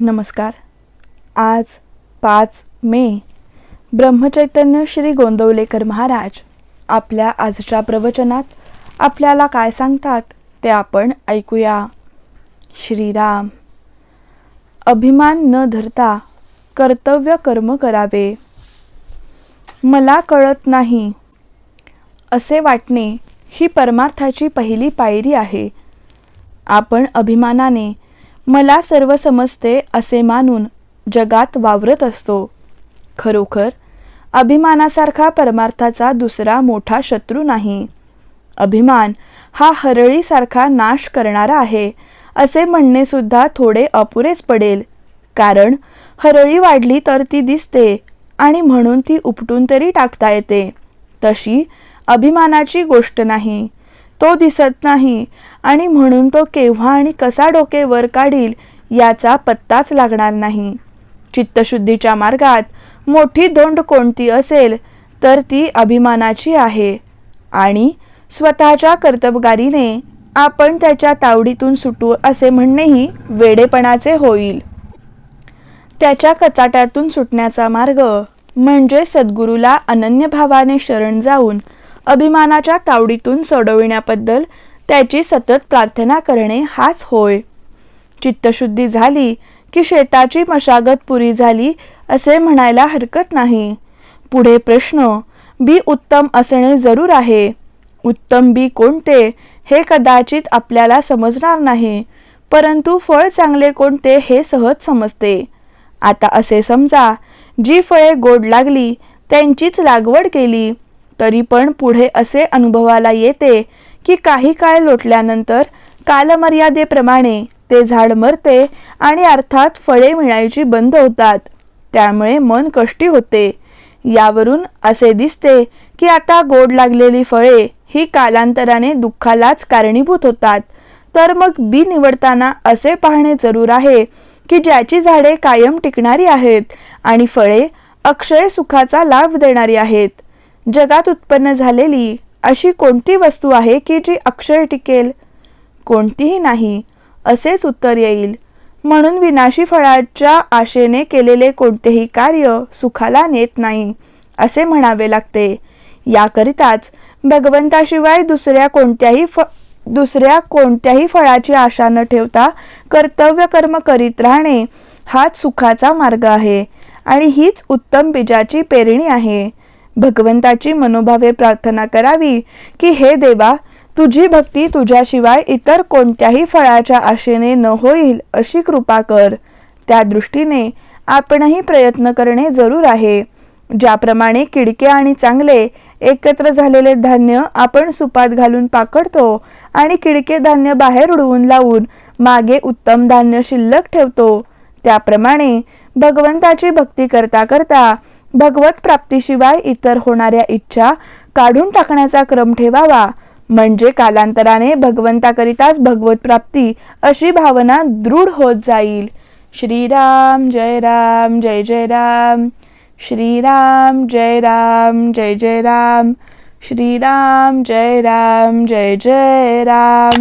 नमस्कार. आज पाच मे ब्रह्मचैतन्य श्री गोंदवलेकर महाराज आपल्या आजच्या प्रवचनात आपल्याला काय सांगतात ते आपण ऐकूया. श्रीराम अभिमान न धरता कर्तव्य कर्म करावे. मला कळत नाही. असे वाटणे ही परमार्थाची पहिली पायरी आहे. आपण अभिमानाने मला सर्व समजते असे मानून जगात वावरत असतो. खरोखर अभिमानासारखा परमार्थाचा दुसरा मोठा शत्रू नाही. अभिमान हा हरळीसारखा नाश करणारा आहे असे म्हणणे सुद्धा थोडे अपुरेच पडेल. कारण हरळी वाढली तर ती दिसते आणि म्हणून ती उपटून तरी टाकता येते. तशी अभिमानाची गोष्ट नाही. तो दिसत नाही. आणि म्हणून तो केव्हा आणि कसा डोके वर काढील याचा पत्ताच लागणार नाही. चित्तशुद्धीच्या मार्गात मोठी दोंड कोणती असेल तर ती अभिमानाची आहे. आणि स्वतःच्या कर्तबगारीने आपण त्याच्या तावडीतून सुटू असे म्हणणेही वेडेपणाचे होईल. त्याच्या कचाट्यातून सुटण्याचा मार्ग म्हणजे सद्गुरूला अनन्य भावाने शरण जाऊन अभिमानाच्या तावडीतून सोडविण्याबद्दल त्याची सतत प्रार्थना करणे हाच होय. चित्तशुद्धी झाली की शेताची मशागत पुरी झाली असे म्हणायला हरकत नाही. पुढे प्रश्न बी उत्तम असणे जरूर आहे. उत्तम बी कोणते हे कदाचित आपल्याला समजणार नाही परंतु फळ चांगले कोणते हे सहज समजते. आता असे समजा जी फळे गोड लागली त्यांचीच लागवड केली तरी पण पुढे असे अनुभवाला येते की काही काळ लोटल्यानंतर कालमर्यादेप्रमाणे ते झाड मरते आणि अर्थात फळे मिळायची बंद होतात. त्यामुळे मन कष्टी होते. यावरून असे दिसते की आता गोड लागलेली फळे ही कालांतराने दुःखालाच कारणीभूत होतात. तर मग बी निवडताना असे पाहणे जरूर आहे की ज्याची झाडे कायम टिकणारी आहेत आणि फळे अक्षय सुखाचा लाभ देणारी आहेत. जगात उत्पन्न झालेली अशी कोणती वस्तू आहे की जी अक्षय टिकेल? कोणतीही नाही असेच उत्तर येईल. म्हणून विनाशी फळाच्या आशेने केलेले कोणतेही कार्य सुखाला नेत नाही असे म्हणावे लागते. याकरिताच भगवंताशिवाय दुसऱ्या कोणत्याही फ दुसऱ्या कोणत्याही फळाची आशा न ठेवता कर्तव्य कर्म करीत राहणे हाच सुखाचा मार्ग आहे आणि हीच उत्तम बीजाची पेरणी आहे. भगवंताची मनोभावे प्रार्थना करावी की हे देवा तुझी भक्ती तुझ्याशिवाय इतर कोणत्याही फळाच्या आशेने न होईल अशी कृपा कर. त्या दृष्टीने आपणही प्रयत्न करणे जरूर आहे. ज्याप्रमाणे किडके आणि चांगले एकत्र झालेले धान्य आपण सुपात घालून पाकडतो आणि किडके धान्य बाहेर उडवून लावून मागे उत्तम धान्य शिल्लक ठेवतो त्याप्रमाणे भगवंताची भक्ती करता करता भगवत प्राप्तीशिवाय इतर होणाऱ्या इच्छा काढून टाकण्याचा क्रम ठेवावा. म्हणजे कालांतराने भगवंताकरिताच भगवत प्राप्ती अशी भावना दृढ होत जाईल. श्रीराम जय राम जय जय राम. श्रीराम जय राम जय जय राम. श्रीराम जय राम जय जय राम.